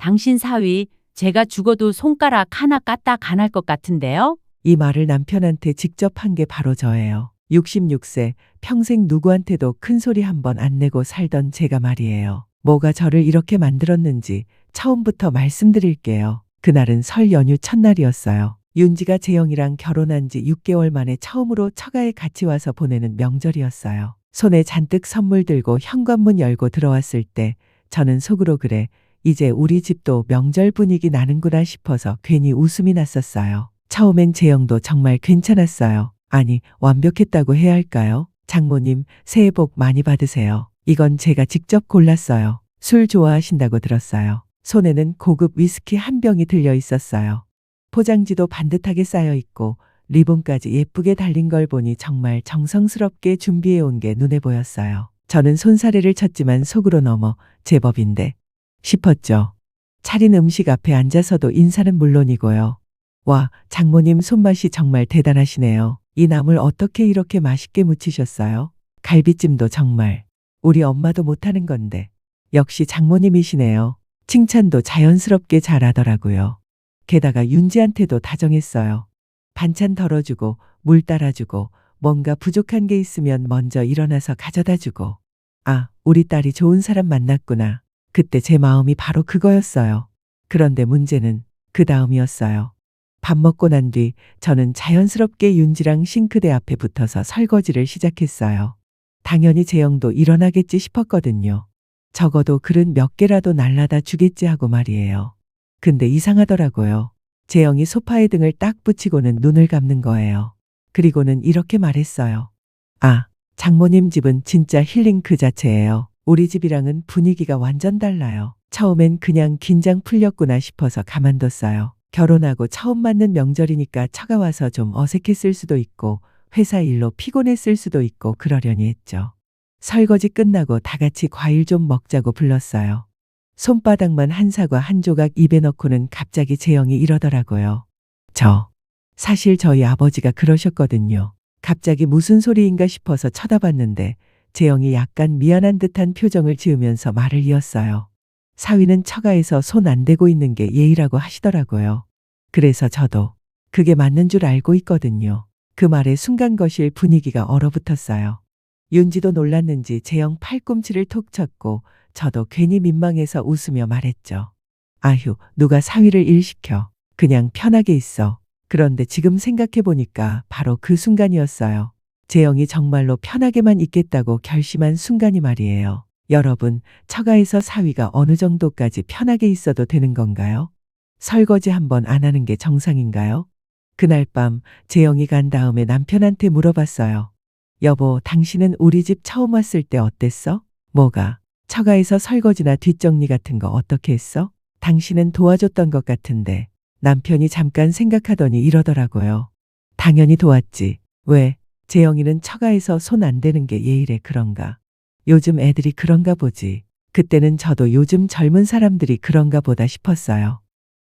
당신 사위, 제가 죽어도 손가락 하나 까딱 안 할 것 같은데요? 이 말을 남편한테 직접 한 게 바로 저예요. 66세, 평생 누구한테도 큰 소리 한 번 안 내고 살던 제가 말이에요. 뭐가 저를 이렇게 만들었는지 처음부터 말씀드릴게요. 그날은 설 연휴 첫날이었어요. 윤지가 재영이랑 결혼한 지 6개월 만에 처음으로 처가에 같이 와서 보내는 명절이었어요. 손에 잔뜩 선물 들고 현관문 열고 들어왔을 때 저는 속으로 그래, 이제 우리 집도 명절 분위기 나는구나 싶어서 괜히 웃음이 났었어요. 처음엔 재영도 정말 괜찮았어요. 아니, 완벽했다고 해야 할까요? 장모님, 새해 복 많이 받으세요. 이건 제가 직접 골랐어요. 술 좋아하신다고 들었어요. 손에는 고급 위스키 한 병이 들려 있었어요. 포장지도 반듯하게 쌓여 있고 리본까지 예쁘게 달린 걸 보니 정말 정성스럽게 준비해 온 게 눈에 보였어요. 저는 손사래를 쳤지만 속으로 넘어 제법인데 싶었죠. 차린 음식 앞에 앉아서도 인사는 물론이고요. 와, 장모님 손맛이 정말 대단하시네요. 이 나물 어떻게 이렇게 맛있게 무치셨어요? 갈비찜도 정말 우리 엄마도 못하는 건데 역시 장모님이시네요. 칭찬도 자연스럽게 잘하더라고요. 게다가 윤지한테도 다정했어요. 반찬 덜어주고 물 따라주고 뭔가 부족한 게 있으면 먼저 일어나서 가져다 주고 아, 우리 딸이 좋은 사람 만났구나. 그때 제 마음이 바로 그거였어요. 그런데 문제는 그 다음이었어요. 밥 먹고 난 뒤 저는 자연스럽게 윤지랑 싱크대 앞에 붙어서 설거지를 시작했어요. 당연히 재영도 일어나겠지 싶었거든요. 적어도 그릇 몇 개라도 날라다 주겠지 하고 말이에요. 근데 이상하더라고요. 재영이 소파에 등을 딱 붙이고는 눈을 감는 거예요. 그리고는 이렇게 말했어요. 아, 장모님 집은 진짜 힐링 그 자체예요. 우리 집이랑은 분위기가 완전 달라요. 처음엔 그냥 긴장 풀렸구나 싶어서 가만뒀어요. 결혼하고 처음 맞는 명절이니까 처가 와서 좀 어색했을 수도 있고 회사 일로 피곤했을 수도 있고 그러려니 했죠. 설거지 끝나고 다 같이 과일 좀 먹자고 불렀어요. 손바닥만 한 사과 한 조각 입에 넣고는 갑자기 재영이 이러더라고요. 저, 사실 저희 아버지가 그러셨거든요. 갑자기 무슨 소리인가 싶어서 쳐다봤는데 재영이 약간 미안한 듯한 표정을 지으면서 말을 이었어요. 사위는 처가에서 손 안 대고 있는 게 예의라고 하시더라고요. 그래서 저도 그게 맞는 줄 알고 있거든요. 그 말에 순간 거실 분위기가 얼어붙었어요. 윤지도 놀랐는지 재영 팔꿈치를 톡 쳤고 저도 괜히 민망해서 웃으며 말했죠. 아휴, 누가 사위를 일시켜. 그냥 편하게 있어. 그런데 지금 생각해보니까 바로 그 순간이었어요. 재영이 정말로 편하게만 있겠다고 결심한 순간이 말이에요. 여러분, 처가에서 사위가 어느 정도까지 편하게 있어도 되는 건가요? 설거지 한번 안 하는 게 정상인가요? 그날 밤 재영이 간 다음에 남편한테 물어봤어요. 여보, 당신은 우리 집 처음 왔을 때 어땠어? 뭐가? 처가에서 설거지나 뒷정리 같은 거 어떻게 했어? 당신은 도와줬던 것 같은데. 남편이 잠깐 생각하더니 이러더라고요. 당연히 도왔지. 왜? 재영이는 처가에서 손 안 대는 게 예의래 그런가? 요즘 애들이 그런가 보지. 그때는 저도 요즘 젊은 사람들이 그런가 보다 싶었어요.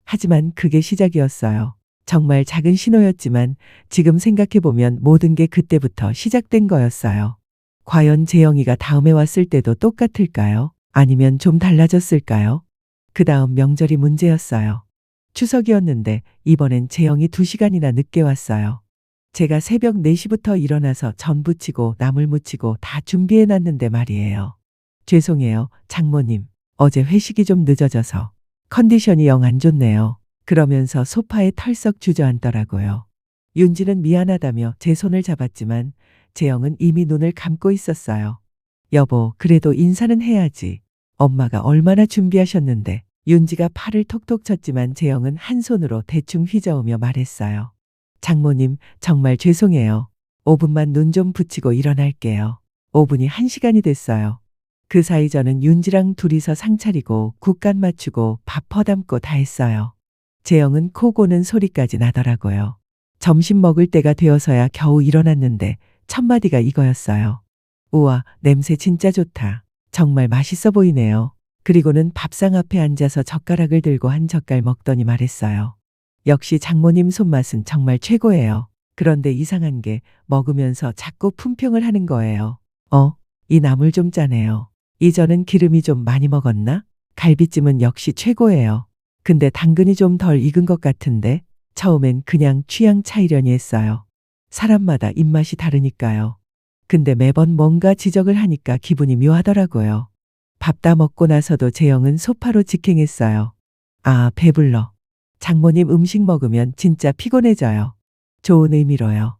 하지만 그게 시작이었어요. 정말 작은 신호였지만 지금 생각해보면 모든 게 그때부터 시작된 거였어요. 과연 재영이가 다음에 왔을 때도 똑같을까요? 아니면 좀 달라졌을까요? 그 다음 명절이 문제였어요. 추석이었는데 이번엔 재영이 2시간이나 늦게 왔어요. 제가 새벽 4시부터 일어나서 전 부 치고 나물 무 치고 다 준비해 놨는데 말이에요. 죄송해요, 장모님. 어제 회식이 좀 늦어져서 컨디션이 영 안 좋네요. 그러면서 소파에 털썩 주저앉더라고요. 윤지는 미안하다며 제 손을 잡았지만 재영은 이미 눈을 감고 있었어요. 여보, 그래도 인사는 해야지. 엄마가 얼마나 준비하셨는데. 윤지가 팔을 톡톡 쳤지만 재영은 한 손으로 대충 휘저으며 말했어요. 장모님, 정말 죄송해요. 5분만 눈 좀 붙이고 일어날게요. 5분이 1시간이 됐어요. 그 사이 저는 윤지랑 둘이서 상 차리고 국간 맞추고 밥 퍼담고 다 했어요. 재영은 코 고는 소리까지 나더라고요. 점심 먹을 때가 되어서야 겨우 일어났는데 첫마디가 이거였어요. 우와, 냄새 진짜 좋다. 정말 맛있어 보이네요. 그리고는 밥상 앞에 앉아서 젓가락을 들고 한 젓갈 먹더니 말했어요. 역시 장모님 손맛은 정말 최고예요. 그런데 이상한 게 먹으면서 자꾸 품평을 하는 거예요. 어, 이 나물 좀 짜네요. 이전은 기름이 좀 많이 먹었나? 갈비찜은 역시 최고예요. 근데 당근이 좀 덜 익은 것 같은데 처음엔 그냥 취향 차이려니 했어요. 사람마다 입맛이 다르니까요. 근데 매번 뭔가 지적을 하니까 기분이 묘하더라고요. 밥 다 먹고 나서도 재영은 소파로 직행했어요. 아, 배불러. 장모님 음식 먹으면 진짜 피곤해져요. 좋은 의미로요.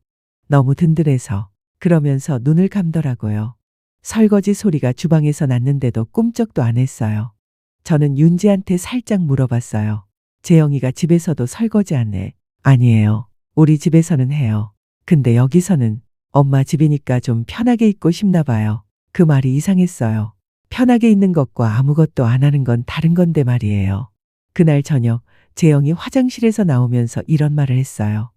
너무 든든해서. 그러면서 눈을 감더라고요. 설거지 소리가 주방에서 났는데도 꿈쩍도 안 했어요. 저는 윤지한테 살짝 물어봤어요. 재영이가 집에서도 설거지 안 해. 아니에요. 우리 집에서는 해요. 근데 여기서는 엄마 집이니까 좀 편하게 있고 싶나 봐요. 그 말이 이상했어요. 편하게 있는 것과 아무것도 안 하는 건 다른 건데 말이에요. 그날 저녁 재영이 화장실에서 나오면서 이런 말을 했어요.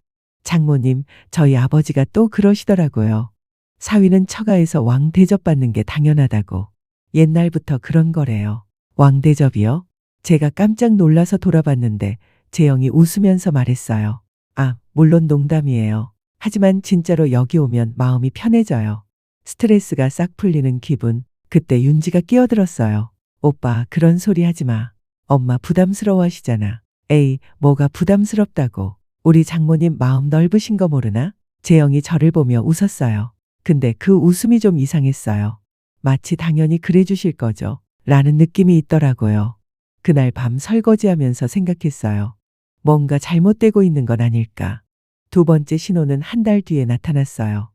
장모님, 저희 아버지가 또 그러시더라고요. 사위는 처가에서 왕 대접받는 게 당연하다고. 옛날부터 그런 거래요. 왕 대접이요? 제가 깜짝 놀라서 돌아봤는데 재영이 웃으면서 말했어요. 아, 물론 농담이에요. 하지만 진짜로 여기 오면 마음이 편해져요. 스트레스가 싹 풀리는 기분. 그때 윤지가 끼어들었어요. 오빠, 그런 소리 하지 마. 엄마 부담스러워 하시잖아. 에이, 뭐가 부담스럽다고. 우리 장모님 마음 넓으신 거 모르나? 재영이 저를 보며 웃었어요. 근데 그 웃음이 좀 이상했어요. 마치 당연히 그래 주실 거죠. 라는 느낌이 있더라고요. 그날 밤 설거지하면서 생각했어요. 뭔가 잘못되고 있는 건 아닐까. 두 번째 신호는 한 달 뒤에 나타났어요.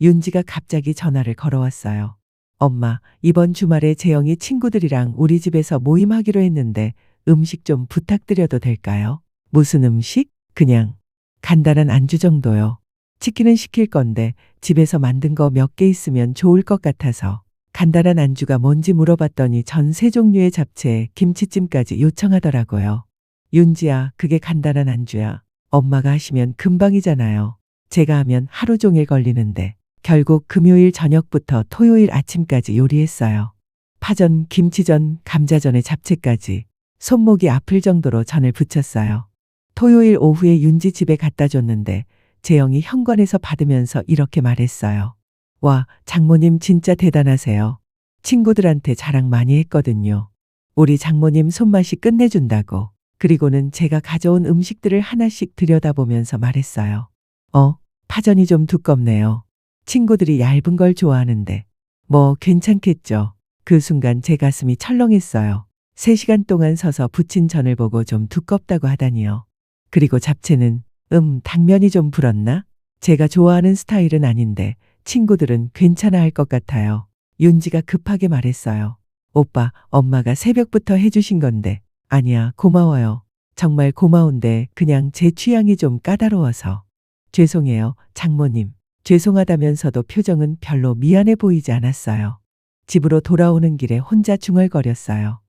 윤지가 갑자기 전화를 걸어왔어요. 엄마, 이번 주말에 재영이 친구들이랑 우리 집에서 모임하기로 했는데 음식 좀 부탁드려도 될까요? 무슨 음식? 그냥 간단한 안주 정도요. 치킨은 시킬 건데 집에서 만든 거 몇 개 있으면 좋을 것 같아서 간단한 안주가 뭔지 물어봤더니 전 세 종류의 잡채에 김치찜까지 요청하더라고요. 윤지야, 그게 간단한 안주야. 엄마가 하시면 금방이잖아요. 제가 하면 하루 종일 걸리는데 결국 금요일 저녁부터 토요일 아침까지 요리했어요. 파전, 김치전, 감자전에 잡채까지 손목이 아플 정도로 전을 부쳤어요. 토요일 오후에 윤지 집에 갖다 줬는데 재영이 현관에서 받으면서 이렇게 말했어요. 와, 장모님 진짜 대단하세요. 친구들한테 자랑 많이 했거든요. 우리 장모님 손맛이 끝내준다고. 그리고는 제가 가져온 음식들을 하나씩 들여다보면서 말했어요. 어, 파전이 좀 두껍네요. 친구들이 얇은 걸 좋아하는데. 뭐 괜찮겠죠. 그 순간 제 가슴이 철렁했어요. 3시간 동안 서서 부친 전을 보고 좀 두껍다고 하다니요. 그리고 잡채는 음, 당면이 좀 불었나? 제가 좋아하는 스타일은 아닌데 친구들은 괜찮아 할 것 같아요. 윤지가 급하게 말했어요. 오빠, 엄마가 새벽부터 해주신 건데. 아니야, 고마워요. 정말 고마운데 그냥 제 취향이 좀 까다로워서. 죄송해요, 장모님. 죄송하다면서도 표정은 별로 미안해 보이지 않았어요. 집으로 돌아오는 길에 혼자 중얼거렸어요.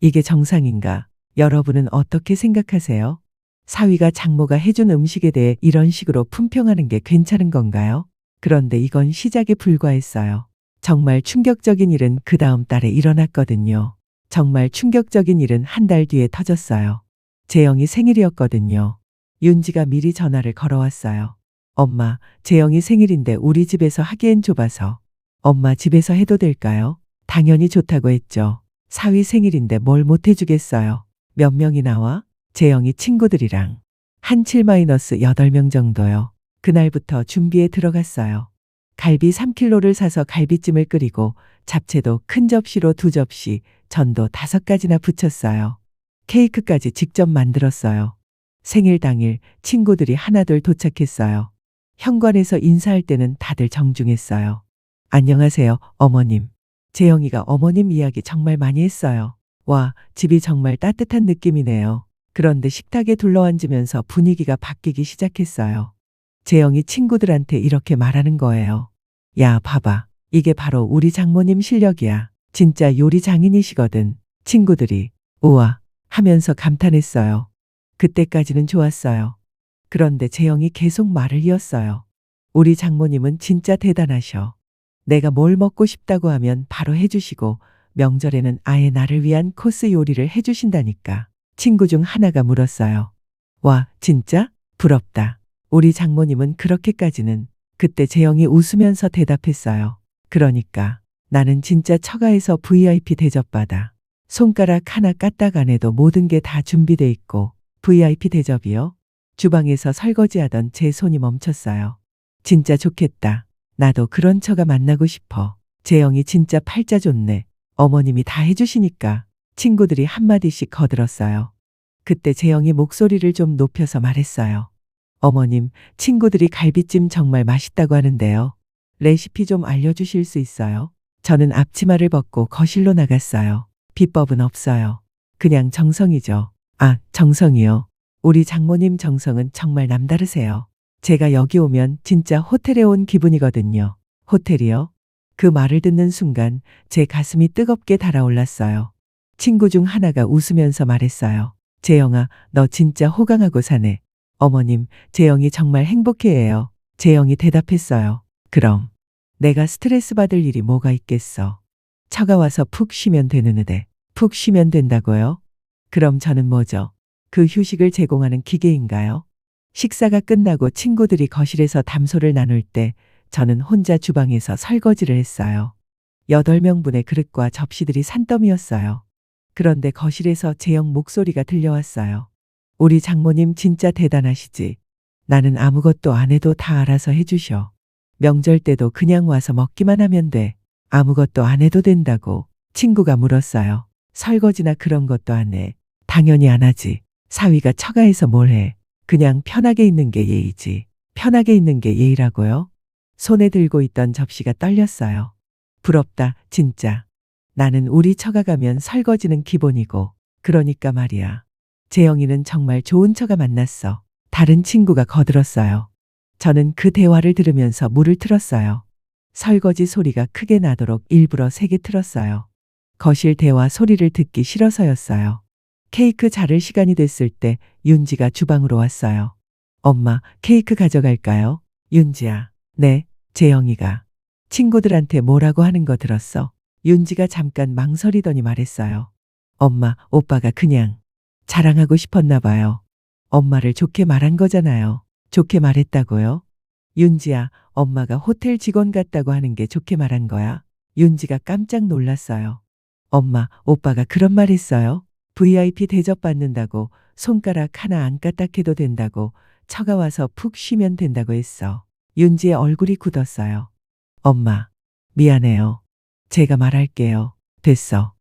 이게 정상인가? 여러분은 어떻게 생각하세요? 사위가 장모가 해준 음식에 대해 이런 식으로 품평하는 게 괜찮은 건가요? 그런데 이건 시작에 불과했어요. 정말 충격적인 일은 그 다음 달에 일어났거든요. 정말 충격적인 일은 한 달 뒤에 터졌어요. 재영이 생일이었거든요. 윤지가 미리 전화를 걸어왔어요. 엄마, 재영이 생일인데 우리 집에서 하기엔 좁아서. 엄마 집에서 해도 될까요? 당연히 좋다고 했죠. 사위 생일인데 뭘 못 해주겠어요. 몇 명이 나와? 재영이 친구들이랑. 한 7-8명 정도요. 그날부터 준비에 들어갔어요. 갈비 3kg를 사서 갈비찜을 끓이고 잡채도 큰 접시로 두 접시, 전도 다섯 가지나 부쳤어요. 케이크까지 직접 만들었어요. 생일 당일 친구들이 하나둘 도착했어요. 현관에서 인사할 때는 다들 정중했어요. 안녕하세요, 어머님. 재영이가 어머님 이야기 정말 많이 했어요. 와, 집이 정말 따뜻한 느낌이네요. 그런데 식탁에 둘러앉으면서 분위기가 바뀌기 시작했어요. 재영이 친구들한테 이렇게 말하는 거예요. 야, 봐봐. 이게 바로 우리 장모님 실력이야. 진짜 요리 장인이시거든. 친구들이, 우와, 하면서 감탄했어요. 그때까지는 좋았어요. 그런데 재영이 계속 말을 이었어요. 우리 장모님은 진짜 대단하셔. 내가 뭘 먹고 싶다고 하면 바로 해주시고, 명절에는 아예 나를 위한 코스 요리를 해주신다니까. 친구 중 하나가 물었어요. 와, 진짜? 부럽다. 우리 장모님은 그렇게까지는 그때 재영이 웃으면서 대답했어요. 그러니까 나는 진짜 처가에서 VIP 대접받아. 손가락 하나 까딱 안 해도 모든 게 다 준비돼 있고 VIP 대접이요. 주방에서 설거지하던 제 손이 멈췄어요. 진짜 좋겠다. 나도 그런 처가 만나고 싶어. 재영이 진짜 팔자 좋네. 어머님이 다 해주시니까 친구들이 한마디씩 거들었어요. 그때 재영이 목소리를 좀 높여서 말했어요. 어머님, 친구들이 갈비찜 정말 맛있다고 하는데요. 레시피 좀 알려주실 수 있어요? 저는 앞치마를 벗고 거실로 나갔어요. 비법은 없어요. 그냥 정성이죠. 아, 정성이요. 우리 장모님 정성은 정말 남다르세요. 제가 여기 오면 진짜 호텔에 온 기분이거든요. 호텔이요? 그 말을 듣는 순간 제 가슴이 뜨겁게 달아올랐어요. 친구 중 하나가 웃으면서 말했어요. 재영아, 너 진짜 호강하고 사네. 어머님, 재영이 정말 행복해해요. 재영이 대답했어요. 그럼 내가 스트레스 받을 일이 뭐가 있겠어. 처가 와서 푹 쉬면 되는데 푹 쉬면 된다고요? 그럼 저는 뭐죠? 그 휴식을 제공하는 기계인가요? 식사가 끝나고 친구들이 거실에서 담소를 나눌 때 저는 혼자 주방에서 설거지를 했어요. 여덟 명분의 그릇과 접시들이 산더미였어요. 그런데 거실에서 재영 목소리가 들려왔어요. 우리 장모님 진짜 대단하시지. 나는 아무것도 안 해도 다 알아서 해주셔. 명절 때도 그냥 와서 먹기만 하면 돼. 아무것도 안 해도 된다고 친구가 물었어요. 설거지나 그런 것도 안 해. 당연히 안 하지. 사위가 처가에서 뭘 해. 그냥 편하게 있는 게 예의지. 편하게 있는 게 예의라고요? 손에 들고 있던 접시가 떨렸어요. 부럽다, 진짜. 나는 우리 처가 가면 설거지는 기본이고. 그러니까 말이야. 재영이는 정말 좋은 처가 만났어. 다른 친구가 거들었어요. 저는 그 대화를 들으면서 물을 틀었어요. 설거지 소리가 크게 나도록 일부러 세게 틀었어요. 거실 대화 소리를 듣기 싫어서였어요. 케이크 자를 시간이 됐을 때 윤지가 주방으로 왔어요. 엄마, 케이크 가져갈까요? 윤지야. 네, 재영이가. 친구들한테 뭐라고 하는 거 들었어? 윤지가 잠깐 망설이더니 말했어요. 엄마, 오빠가 그냥 자랑하고 싶었나 봐요. 엄마를 좋게 말한 거잖아요. 좋게 말했다고요? 윤지야, 엄마가 호텔 직원 같다고 하는 게 좋게 말한 거야? 윤지가 깜짝 놀랐어요. 엄마, 오빠가 그런 말 했어요? VIP 대접받는다고 손가락 하나 안 까딱해도 된다고 처가 와서 푹 쉬면 된다고 했어. 윤지의 얼굴이 굳었어요. 엄마, 미안해요. 제가 말할게요. 됐어.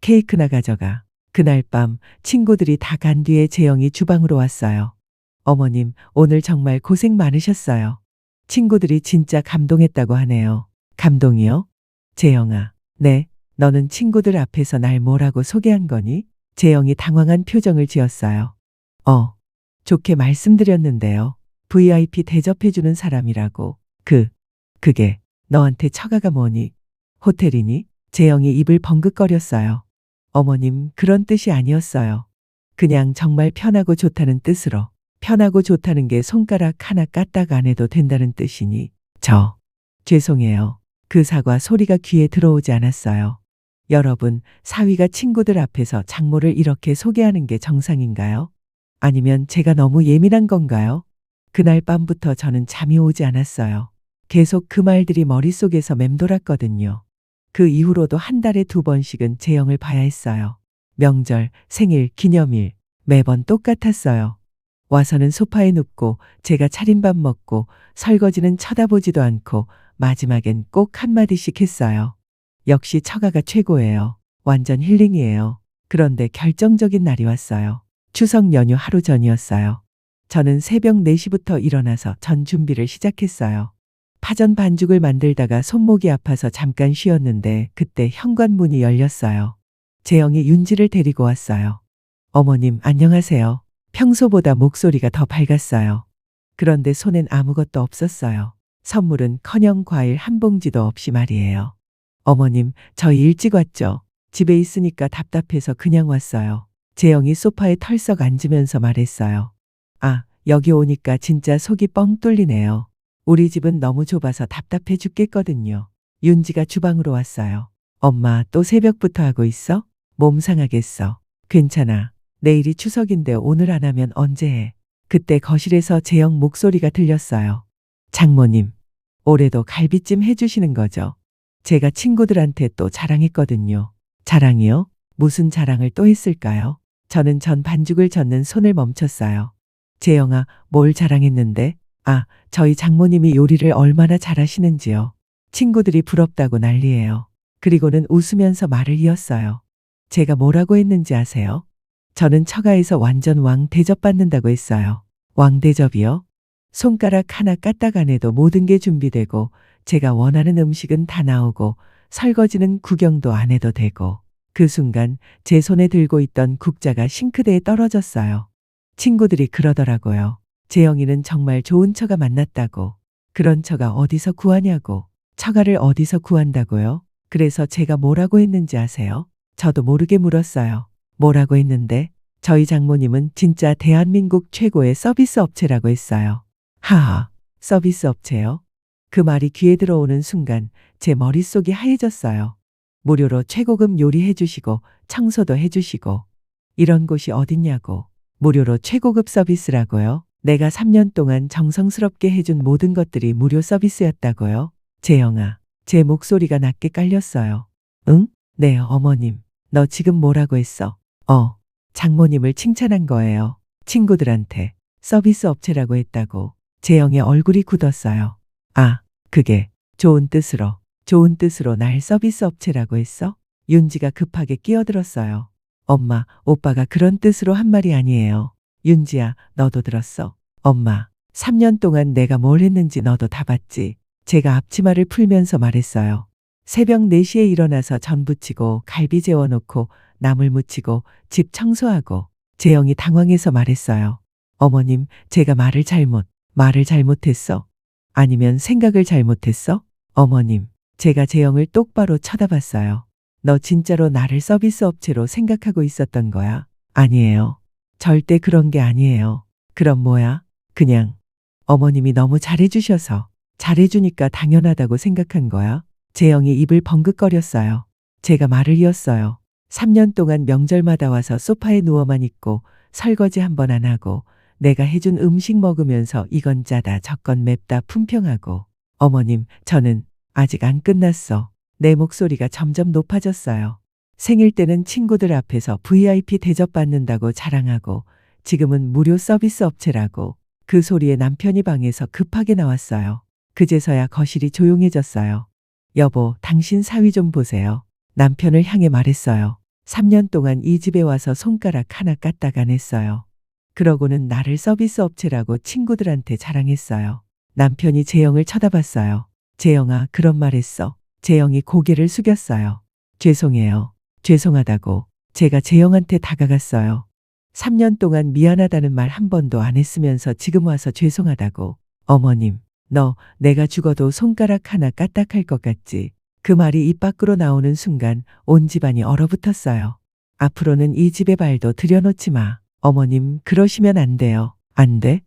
케이크나 가져가. 그날 밤 친구들이 다 간 뒤에 재영이 주방으로 왔어요. 어머님, 오늘 정말 고생 많으셨어요. 친구들이 진짜 감동했다고 하네요. 감동이요? 재영아, 네, 너는 친구들 앞에서 날 뭐라고 소개한 거니? 재영이 당황한 표정을 지었어요. 어, 좋게 말씀드렸는데요. VIP 대접해주는 사람이라고. 그, 그게 너한테 처가가 뭐니? 호텔이니? 재영이 입을 벙긋거렸어요. 어머님, 그런 뜻이 아니었어요. 그냥 정말 편하고 좋다는 뜻으로. 편하고 좋다는 게 손가락 하나 까딱 안 해도 된다는 뜻이니. 저, 죄송해요. 그 사과 소리가 귀에 들어오지 않았어요. 여러분, 사위가 친구들 앞에서 장모를 이렇게 소개하는 게 정상인가요? 아니면 제가 너무 예민한 건가요? 그날 밤부터 저는 잠이 오지 않았어요. 계속 그 말들이 머릿속에서 맴돌았거든요. 그 이후로도 한 달에 두 번씩은 재영을 봐야 했어요. 명절, 생일, 기념일, 매번 똑같았어요. 와서는 소파에 눕고 제가 차린 밥 먹고 설거지는 쳐다보지도 않고 마지막엔 꼭 한마디씩 했어요. 역시 처가가 최고예요. 완전 힐링이에요. 그런데 결정적인 날이 왔어요. 추석 연휴 하루 전이었어요. 저는 새벽 4시부터 일어나서 전 준비를 시작했어요. 파전 반죽을 만들다가 손목이 아파서 잠깐 쉬었는데 그때 현관문이 열렸어요. 재영이 윤지를 데리고 왔어요. 어머님, 안녕하세요. 평소보다 목소리가 더 밝았어요. 그런데 손엔 아무것도 없었어요. 선물은 커녕 과일 한 봉지도 없이 말이에요. 어머님, 저희 일찍 왔죠. 집에 있으니까 답답해서 그냥 왔어요. 재영이 소파에 털썩 앉으면서 말했어요. 아, 여기 오니까 진짜 속이 뻥 뚫리네요. 우리 집은 너무 좁아서 답답해 죽겠거든요. 윤지가 주방으로 왔어요. 엄마, 또 새벽부터 하고 있어? 몸 상하겠어. 괜찮아. 내일이 추석인데 오늘 안 하면 언제 해? 그때 거실에서 재영 목소리가 들렸어요. 장모님, 올해도 갈비찜 해주시는 거죠? 제가 친구들한테 또 자랑했거든요. 자랑이요? 무슨 자랑을 또 했을까요? 저는 전 반죽을 젓는 손을 멈췄어요. 재영아, 뭘 자랑했는데? 아, 저희 장모님이 요리를 얼마나 잘하시는지요. 친구들이 부럽다고 난리예요. 그리고는 웃으면서 말을 이었어요. 제가 뭐라고 했는지 아세요? 저는 처가에서 완전 왕 대접 받는다고 했어요. 왕 대접이요? 손가락 하나 까딱 안 해도 모든 게 준비되고 제가 원하는 음식은 다 나오고 설거지는 구경도 안 해도 되고 그 순간 제 손에 들고 있던 국자가 싱크대에 떨어졌어요. 친구들이 그러더라고요. 재영이는 정말 좋은 처가 만났다고. 그런 처가 어디서 구하냐고. 처가를 어디서 구한다고요? 그래서 제가 뭐라고 했는지 아세요? 저도 모르게 물었어요. 뭐라고 했는데? 저희 장모님은 진짜 대한민국 최고의 서비스 업체라고 했어요. 하하, 서비스 업체요? 그 말이 귀에 들어오는 순간 제 머릿속이 하얘졌어요. 무료로 최고급 요리해 주시고 청소도 해 주시고 이런 곳이 어딨냐고. 무료로 최고급 서비스라고요. 내가 3년 동안 정성스럽게 해준 모든 것들이 무료 서비스였다고요. 재영아, 제 목소리가 낮게 깔렸어요. 응? 네, 어머님. 너 지금 뭐라고 했어? 어, 장모님을 칭찬한 거예요. 친구들한테 서비스 업체라고 했다고. 재영의 얼굴이 굳었어요. 아, 그게 좋은 뜻으로, 좋은 뜻으로 날 서비스 업체라고 했어? 윤지가 급하게 끼어들었어요. 엄마, 오빠가 그런 뜻으로 한 말이 아니에요. 윤지야, 너도 들었어? 엄마, 3년 동안 내가 뭘 했는지 너도 다 봤지. 제가 앞치마를 풀면서 말했어요. 새벽 4시에 일어나서 전 부치고 갈비 재워놓고 나물 무치고 집 청소하고 재영이 당황해서 말했어요. 어머님, 제가 말을 잘못, 말을 잘못했어. 아니면 생각을 잘못했어? 어머님, 제가 재영을 똑바로 쳐다봤어요. 너 진짜로 나를 서비스 업체로 생각하고 있었던 거야? 아니에요. 절대 그런 게 아니에요. 그럼 뭐야? 그냥 어머님이 너무 잘해주셔서 잘해주니까 당연하다고 생각한 거야. 재영이 입을 벙긋거렸어요. 제가 말을 이었어요. 3년 동안 명절마다 와서 소파에 누워만 있고 설거지 한 번 안 하고 내가 해준 음식 먹으면서 이건 짜다 저건 맵다 품평하고 어머님 저는 아직 안 끝났어. 내 목소리가 점점 높아졌어요. 생일 때는 친구들 앞에서 VIP 대접받는다고 자랑하고 지금은 무료 서비스 업체라고 그 소리에 남편이 방에서 급하게 나왔어요. 그제서야 거실이 조용해졌어요. 여보, 당신 사위 좀 보세요. 남편을 향해 말했어요. 3년 동안 이 집에 와서 손가락 하나 까딱 안 했어요. 그러고는 나를 서비스 업체라고 친구들한테 자랑했어요. 남편이 재영을 쳐다봤어요. 재영아, 그런 말 했어. 재영이 고개를 숙였어요. 죄송해요. 죄송하다고. 제가 재영한테 다가갔어요. 3년 동안 미안하다는 말 한 번도 안 했으면서 지금 와서 죄송하다고. 어머님, 너 내가 죽어도 손가락 하나 까딱할 것 같지? 그 말이 입 밖으로 나오는 순간 온 집안이 얼어붙었어요. 앞으로는 이 집의 발도 들여놓지 마. 어머님, 그러시면 안 돼요. 안 돼?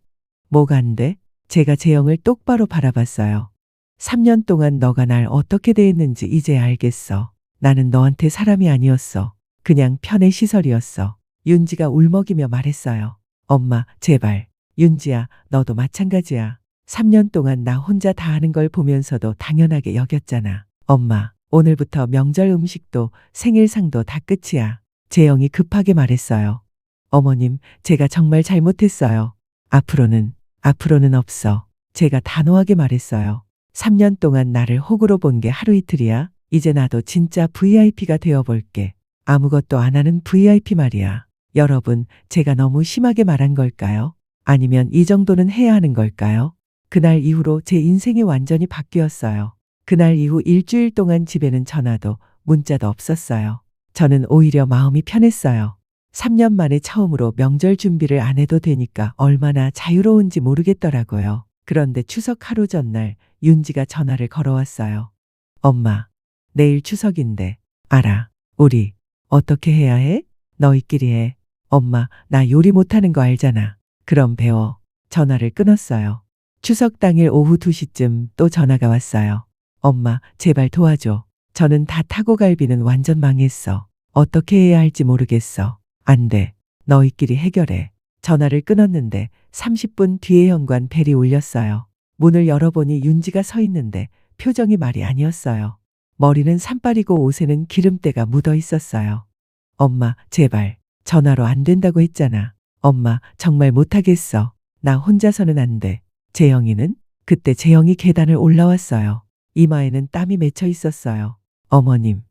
뭐가 안 돼? 제가 재영을 똑바로 바라봤어요. 3년 동안 너가 날 어떻게 대했는지 이제 알겠어. 나는 너한테 사람이 아니었어. 그냥 편의 시설이었어. 윤지가 울먹이며 말했어요. 엄마, 제발. 윤지야, 너도 마찬가지야. 3년 동안 나 혼자 다 하는 걸 보면서도 당연하게 여겼잖아. 엄마, 오늘부터 명절 음식도 생일상도 다 끝이야. 재영이 급하게 말했어요. 어머님, 제가 정말 잘못했어요. 앞으로는, 앞으로는 없어. 제가 단호하게 말했어요. 3년 동안 나를 호구로 본 게 하루 이틀이야. 이제 나도 진짜 VIP가 되어볼게. 아무것도 안 하는 VIP 말이야. 여러분, 제가 너무 심하게 말한 걸까요? 아니면 이 정도는 해야 하는 걸까요? 그날 이후로 제 인생이 완전히 바뀌었어요. 그날 이후 일주일 동안 집에는 전화도 문자도 없었어요. 저는 오히려 마음이 편했어요. 3년 만에 처음으로 명절 준비를 안 해도 되니까 얼마나 자유로운지 모르겠더라고요. 그런데 추석 하루 전날 윤지가 전화를 걸어왔어요. 엄마, 내일 추석인데, 알아. 우리, 어떻게 해야 해? 너희끼리 해. 엄마, 나 요리 못하는 거 알잖아. 그럼 배워. 전화를 끊었어요. 추석 당일 오후 2시쯤 또 전화가 왔어요. 엄마, 제발 도와줘. 저는 다 타고 갈비는 완전 망했어. 어떻게 해야 할지 모르겠어. 안 돼. 너희끼리 해결해. 전화를 끊었는데 30분 뒤에 현관 벨이 울렸어요. 문을 열어보니 윤지가 서 있는데 표정이 말이 아니었어요. 머리는 산발이고 옷에는 기름때가 묻어 있었어요. 엄마, 제발. 전화로 안 된다고 했잖아. 엄마, 정말 못하겠어. 나 혼자서는 안 돼. 재영이는? 그때 재영이 계단을 올라왔어요. 이마에는 땀이 맺혀 있었어요. 어머님,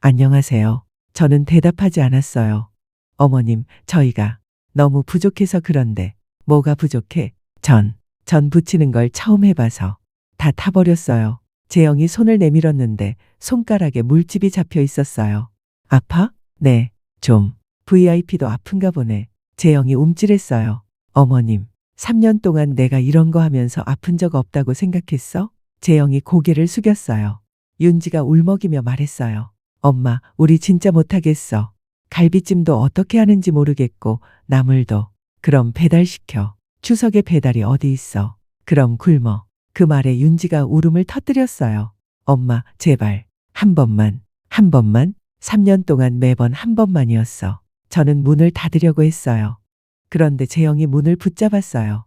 안녕하세요. 저는 대답하지 않았어요. 어머님, 저희가 너무 부족해서 그런데 뭐가 부족해? 전, 전 붙이는 걸 처음 해봐서 다 타버렸어요. 재영이 손을 내밀었는데 손가락에 물집이 잡혀 있었어요. 아파? 네, 좀. VIP도 아픈가 보네. 재영이 움찔했어요. 어머님, 3년 동안 내가 이런 거 하면서 아픈 적 없다고 생각했어? 재영이 고개를 숙였어요. 윤지가 울먹이며 말했어요. 엄마, 우리 진짜 못하겠어. 갈비찜도 어떻게 하는지 모르겠고, 나물도. 그럼 배달시켜. 추석에 배달이 어디 있어. 그럼 굶어. 그 말에 윤지가 울음을 터뜨렸어요. 엄마, 제발. 한 번만. 한 번만. 3년 동안 매번 한 번만이었어. 저는 문을 닫으려고 했어요. 그런데 재영이 문을 붙잡았어요.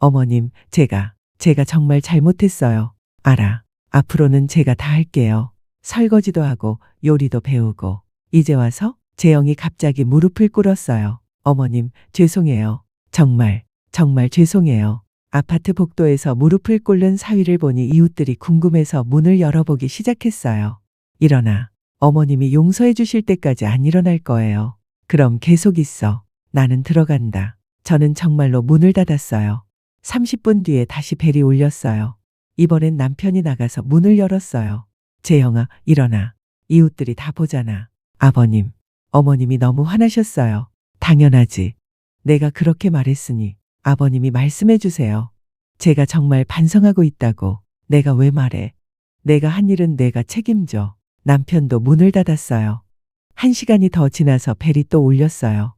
어머님, 제가, 제가 정말 잘못했어요. 알아. 앞으로는 제가 다 할게요. 설거지도 하고 요리도 배우고. 이제 와서 재영이 갑자기 무릎을 꿇었어요. 어머님, 죄송해요. 정말, 정말 죄송해요. 아파트 복도에서 무릎을 꿇는 사위를 보니 이웃들이 궁금해서 문을 열어보기 시작했어요. 일어나. 어머님이 용서해 주실 때까지 안 일어날 거예요. 그럼 계속 있어. 나는 들어간다. 저는 정말로 문을 닫았어요. 30분 뒤에 다시 벨이 울렸어요. 이번엔 남편이 나가서 문을 열었어요. 재영아, 일어나. 이웃들이 다 보잖아. 아버님, 어머님이 너무 화나셨어요. 당연하지. 내가 그렇게 말했으니 아버님이 말씀해 주세요. 제가 정말 반성하고 있다고. 내가 왜 말해? 내가 한 일은 내가 책임져. 남편도 문을 닫았어요. 한 시간이 더 지나서 벨이 또 울렸어요.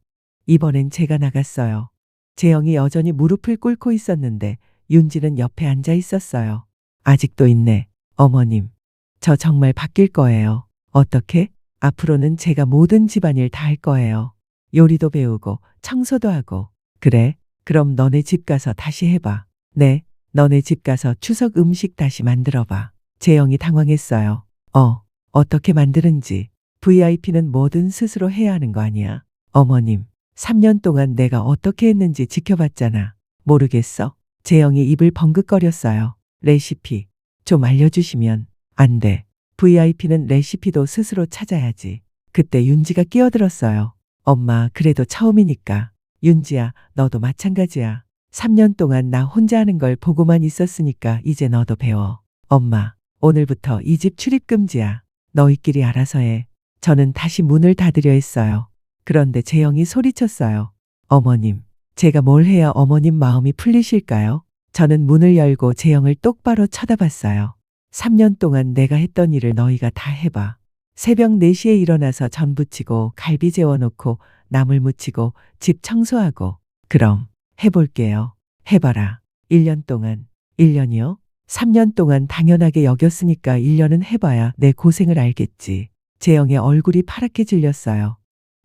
이번엔 제가 나갔어요. 재영이 여전히 무릎을 꿇고 있었는데 윤지는 옆에 앉아 있었어요. 아직도 있네. 어머님. 저 정말 바뀔 거예요. 어떻게? 앞으로는 제가 모든 집안일 다 할 거예요. 요리도 배우고 청소도 하고. 그래? 그럼 너네 집 가서 다시 해봐. 네. 너네 집 가서 추석 음식 다시 만들어봐. 재영이 당황했어요. 어, 어떻게 만드는지. VIP는 뭐든 스스로 해야 하는 거 아니야. 어머님, 3년 동안 내가 어떻게 했는지 지켜봤잖아. 모르겠어? 재영이 입을 벙긋거렸어요. 레시피. 좀 알려주시면. 안 돼. VIP는 레시피도 스스로 찾아야지. 그때 윤지가 끼어들었어요. 엄마, 그래도 처음이니까. 윤지야, 너도 마찬가지야. 3년 동안 나 혼자 하는 걸 보고만 있었으니까 이제 너도 배워. 엄마, 오늘부터 이 집 출입 금지야. 너희끼리 알아서 해. 저는 다시 문을 닫으려 했어요. 그런데 재영이 소리쳤어요. 어머님, 제가 뭘 해야 어머님 마음이 풀리실까요? 저는 문을 열고 재영을 똑바로 쳐다봤어요. 3년 동안 내가 했던 일을 너희가 다 해봐. 새벽 4시에 일어나서 전 부치고 갈비 재워놓고 나물 무치고 집 청소하고 그럼 해볼게요. 해봐라. 1년 동안. 1년이요? 3년 동안 당연하게 여겼으니까 1년은 해봐야 내 고생을 알겠지. 재영의 얼굴이 파랗게 질렸어요.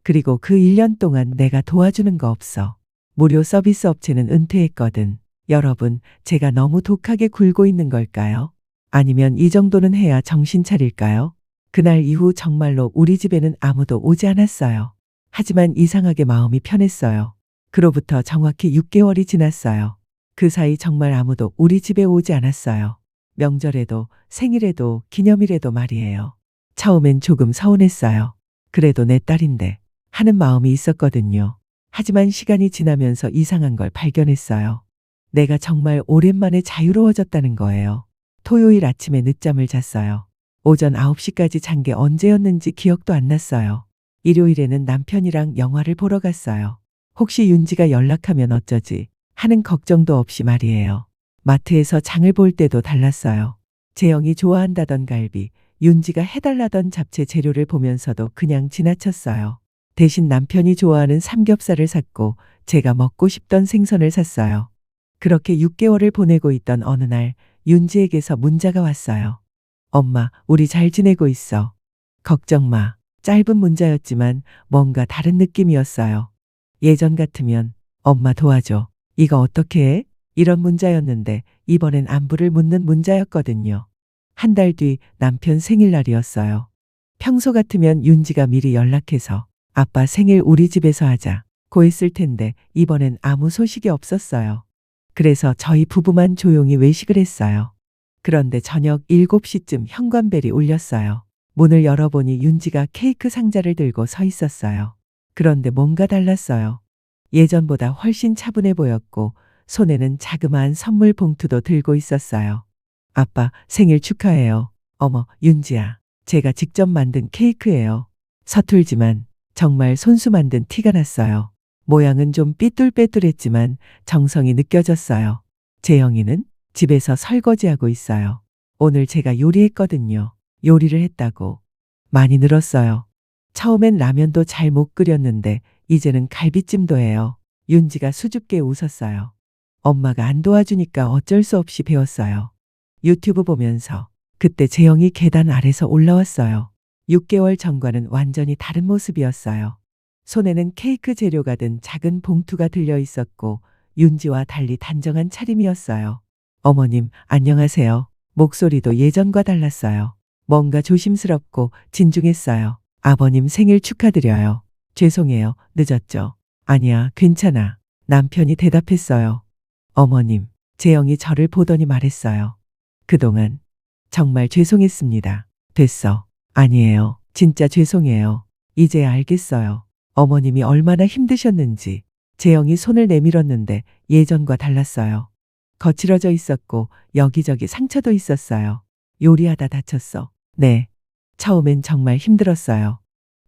그리고 그 1년 동안 내가 도와주는 거 없어. 무료 서비스 업체는 은퇴했거든. 여러분, 제가 너무 독하게 굴고 있는 걸까요? 아니면 이 정도는 해야 정신 차릴까요? 그날 이후 정말로 우리 집에는 아무도 오지 않았어요. 하지만 이상하게 마음이 편했어요. 그로부터 정확히 6개월이 지났어요. 그 사이 정말 아무도 우리 집에 오지 않았어요. 명절에도 생일에도 기념일에도 말이에요. 처음엔 조금 서운했어요. 그래도 내 딸인데 하는 마음이 있었거든요. 하지만 시간이 지나면서 이상한 걸 발견했어요. 내가 정말 오랜만에 자유로워졌다는 거예요. 토요일 아침에 늦잠을 잤어요. 오전 9시까지 잔 게 언제였는지 기억도 안 났어요. 일요일에는 남편이랑 영화를 보러 갔어요. 혹시 윤지가 연락하면 어쩌지 하는 걱정도 없이 말이에요. 마트에서 장을 볼 때도 달랐어요. 재영이 좋아한다던 갈비, 윤지가 해달라던 잡채 재료를 보면서도 그냥 지나쳤어요. 대신 남편이 좋아하는 삼겹살을 샀고 제가 먹고 싶던 생선을 샀어요. 그렇게 6개월을 보내고 있던 어느 날 윤지에게서 문자가 왔어요. 엄마, 우리 잘 지내고 있어. 걱정 마. 짧은 문자였지만 뭔가 다른 느낌이었어요. 예전 같으면 엄마 도와줘. 이거 어떻게 해? 이런 문자였는데 이번엔 안부를 묻는 문자였거든요. 한 달 뒤 남편 생일날이었어요. 평소 같으면 윤지가 미리 연락해서 아빠 생일 우리 집에서 하자. 고 했을 텐데 이번엔 아무 소식이 없었어요. 그래서 저희 부부만 조용히 외식을 했어요. 그런데 저녁 7시쯤 현관벨이 울렸어요. 문을 열어보니 윤지가 케이크 상자를 들고 서 있었어요. 그런데 뭔가 달랐어요. 예전보다 훨씬 차분해 보였고 손에는 자그마한 선물 봉투도 들고 있었어요. 아빠 생일 축하해요. 어머 윤지야. 제가 직접 만든 케이크예요. 서툴지만 정말 손수 만든 티가 났어요. 모양은 좀 삐뚤빼뚤했지만 정성이 느껴졌어요. 재영이는 집에서 설거지하고 있어요. 오늘 제가 요리했거든요. 요리를 했다고. 많이 늘었어요. 처음엔 라면도 잘 못 끓였는데 이제는 갈비찜도 해요. 윤지가 수줍게 웃었어요. 엄마가 안 도와주니까 어쩔 수 없이 배웠어요. 유튜브 보면서 그때 재영이 계단 아래서 올라왔어요. 6개월 전과는 완전히 다른 모습이었어요. 손에는 케이크 재료가 든 작은 봉투가 들려 있었고 윤지와 달리 단정한 차림이었어요. 어머님, 안녕하세요. 목소리도 예전과 달랐어요. 뭔가 조심스럽고 진중했어요. 아버님 생일 축하드려요. 죄송해요. 늦었죠. 아니야, 괜찮아. 남편이 대답했어요. 어머님, 재영이 저를 보더니 말했어요. 그동안 정말 죄송했습니다. 됐어. 아니에요. 진짜 죄송해요. 이제 알겠어요. 어머님이 얼마나 힘드셨는지. 재영이 손을 내밀었는데 예전과 달랐어요. 거칠어져 있었고 여기저기 상처도 있었어요. 요리하다 다쳤어. 네. 처음엔 정말 힘들었어요.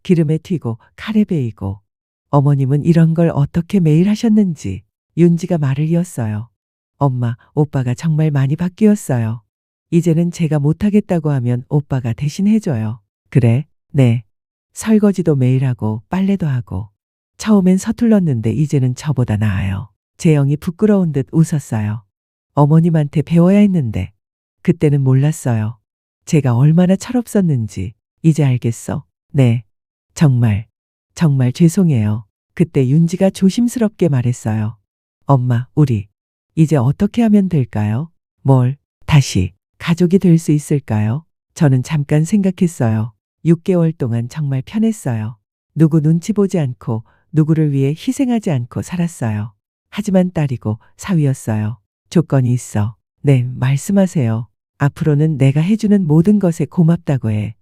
기름에 튀고 칼에 베이고. 어머님은 이런 걸 어떻게 매일 하셨는지 윤지가 말을 이었어요. 엄마, 오빠가 정말 많이 바뀌었어요. 이제는 제가 못하겠다고 하면 오빠가 대신 해줘요. 그래? 네. 설거지도 매일 하고 빨래도 하고. 처음엔 서툴렀는데 이제는 저보다 나아요. 재영이 부끄러운 듯 웃었어요. 어머님한테 배워야 했는데 그때는 몰랐어요. 제가 얼마나 철없었는지 이제 알겠어. 네. 정말 정말 죄송해요. 그때 윤지가 조심스럽게 말했어요. 엄마, 우리 이제 어떻게 하면 될까요? 뭘 다시 가족이 될 수 있을까요? 저는 잠깐 생각했어요. 6개월 동안 정말 편했어요. 누구 눈치 보지 않고 누구를 위해 희생하지 않고 살았어요. 하지만 딸이고 사위였어요. 조건이 있어. 네, 말씀하세요. 앞으로는 내가 해주는 모든 것에 고맙다고 해.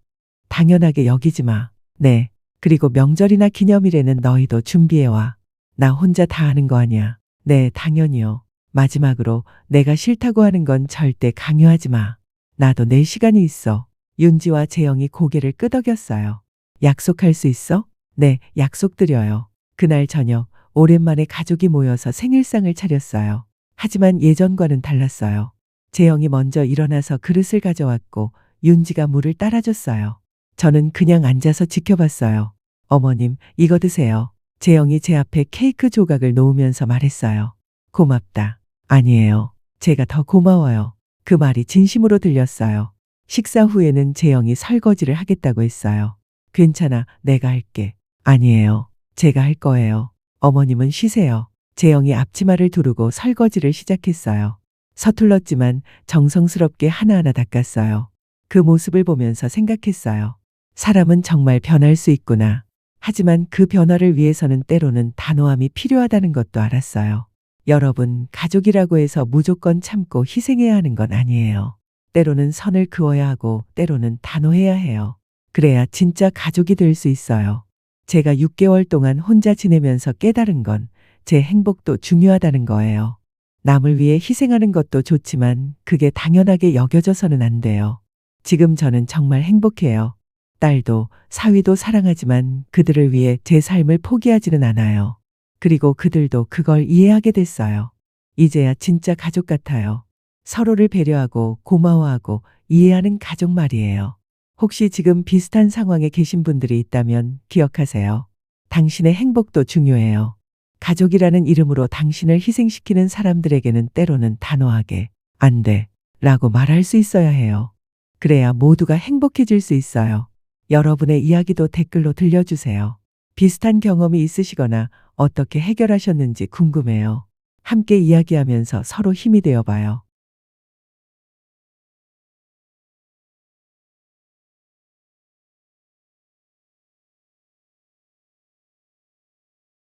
당연하게 여기지 마. 네. 그리고 명절이나 기념일에는 너희도 준비해와. 나 혼자 다 하는 거 아니야. 네, 당연히요. 마지막으로 내가 싫다고 하는 건 절대 강요하지 마. 나도 내 시간이 있어. 윤지와 재영이 고개를 끄덕였어요. 약속할 수 있어? 네, 약속드려요. 그날 저녁 오랜만에 가족이 모여서 생일상을 차렸어요. 하지만 예전과는 달랐어요. 재영이 먼저 일어나서 그릇을 가져왔고 윤지가 물을 따라줬어요. 저는 그냥 앉아서 지켜봤어요. 어머님, 이거 드세요. 재영이 제 앞에 케이크 조각을 놓으면서 말했어요. 고맙다. 아니에요. 제가 더 고마워요. 그 말이 진심으로 들렸어요. 식사 후에는 재영이 설거지를 하겠다고 했어요. 괜찮아, 내가 할게. 아니에요. 제가 할 거예요. 어머님은 쉬세요. 재영이 앞치마를 두르고 설거지를 시작했어요. 서툴렀지만 정성스럽게 하나하나 닦았어요. 그 모습을 보면서 생각했어요. 사람은 정말 변할 수 있구나. 하지만 그 변화를 위해서는 때로는 단호함이 필요하다는 것도 알았어요. 여러분, 가족이라고 해서 무조건 참고 희생해야 하는 건 아니에요. 때로는 선을 그어야 하고 때로는 단호해야 해요. 그래야 진짜 가족이 될 수 있어요. 제가 6개월 동안 혼자 지내면서 깨달은 건 제 행복도 중요하다는 거예요. 남을 위해 희생하는 것도 좋지만 그게 당연하게 여겨져서는 안 돼요. 지금 저는 정말 행복해요. 딸도 사위도 사랑하지만 그들을 위해 제 삶을 포기하지는 않아요. 그리고 그들도 그걸 이해하게 됐어요. 이제야 진짜 가족 같아요. 서로를 배려하고 고마워하고 이해하는 가족 말이에요. 혹시 지금 비슷한 상황에 계신 분들이 있다면 기억하세요. 당신의 행복도 중요해요. 가족이라는 이름으로 당신을 희생시키는 사람들에게는 때로는 단호하게 안 돼. 라고 말할 수 있어야 해요. 그래야 모두가 행복해질 수 있어요. 여러분의 이야기도 댓글로 들려주세요. 비슷한 경험이 있으시거나 어떻게 해결하셨는지 궁금해요. 함께 이야기하면서 서로 힘이 되어 봐요.